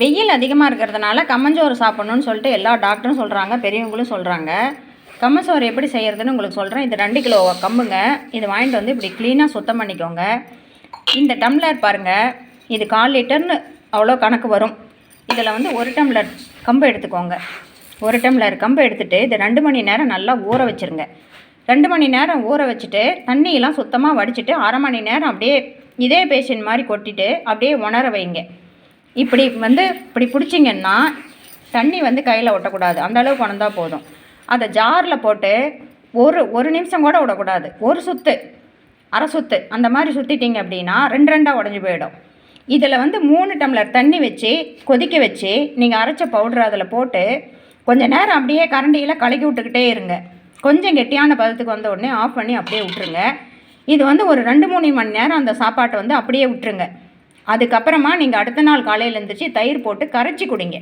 வெயில் அதிகமாக இருக்கிறதுனால கம்மஞ்சோறு சாப்பிட்ணுன்னு சொல்லிட்டு எல்லா டாக்டரும் சொல்கிறாங்க பெரியவங்களும் சொல்கிறாங்க கம்மஞ்சோறு எப்படி செய்கிறதுன்னு உங்களுக்கு சொல்கிறேன் இது ரெண்டு கிலோ கம்புங்க. இது வாங்கிட்டு வந்து இப்படி க்ளீனாக சுத்தம் பண்ணிக்கோங்க. இந்த டம்ளர் பாருங்கள் இது கால் லிட்டர்னு அவ்வளோ கணக்கு வரும். இதில் வந்து ஒரு டம்ளர் கம்பு எடுத்துக்கோங்க. ஒரு டம்ளர் கம்பு எடுத்துகிட்டு இது ரெண்டு மணி நேரம் நல்லா ஊற வச்சுருங்க. ரெண்டு மணி நேரம் ஊற வச்சுட்டு தண்ணியெல்லாம் சுத்தமாக வடிச்சிட்டு அரை மணி நேரம் அப்படியே இதே பேஷன் மாதிரி கொட்டிட்டு அப்படியே உணர வைங்க. இப்படி வந்து இப்படி பிடிச்சிங்கன்னா தண்ணி வந்து கையில் ஒட்டக்கூடாது. அந்த அளவுக்கு போதும். அதை ஜாரில் போட்டு ஒரு ஒரு நிமிஷம் கூட விடக்கூடாது. ஒரு சுத்து அரை சுத்து அந்த மாதிரி சுற்றிட்டீங்க அப்படின்னா ரெண்டு ரெண்டாக உடஞ்சி போயிடும். இதில் வந்து மூணு டம்ளர் தண்ணி வச்சு கொதிக்க வச்சு நீங்கள் அரைச்ச பவுடர் அதில் போட்டு கொஞ்சம் நேரம் அப்படியே கரண்டியில் கலக்கி விட்டுக்கிட்டே இருங்க. கொஞ்சம் கெட்டியான பதத்துக்கு வந்த உடனே ஆஃப் பண்ணி அப்படியே விட்டுருங்க. இது வந்து ஒரு ரெண்டு மூணு மணி நேரம் அந்த சாப்பாட்டை வந்து அப்படியே விட்டுருங்க. அதுக்கப்புறமா நீங்கள் அடுத்த நாள் காலையில் எழுந்திரிச்சு தயிர் போட்டு கரைச்சி குடிங்க.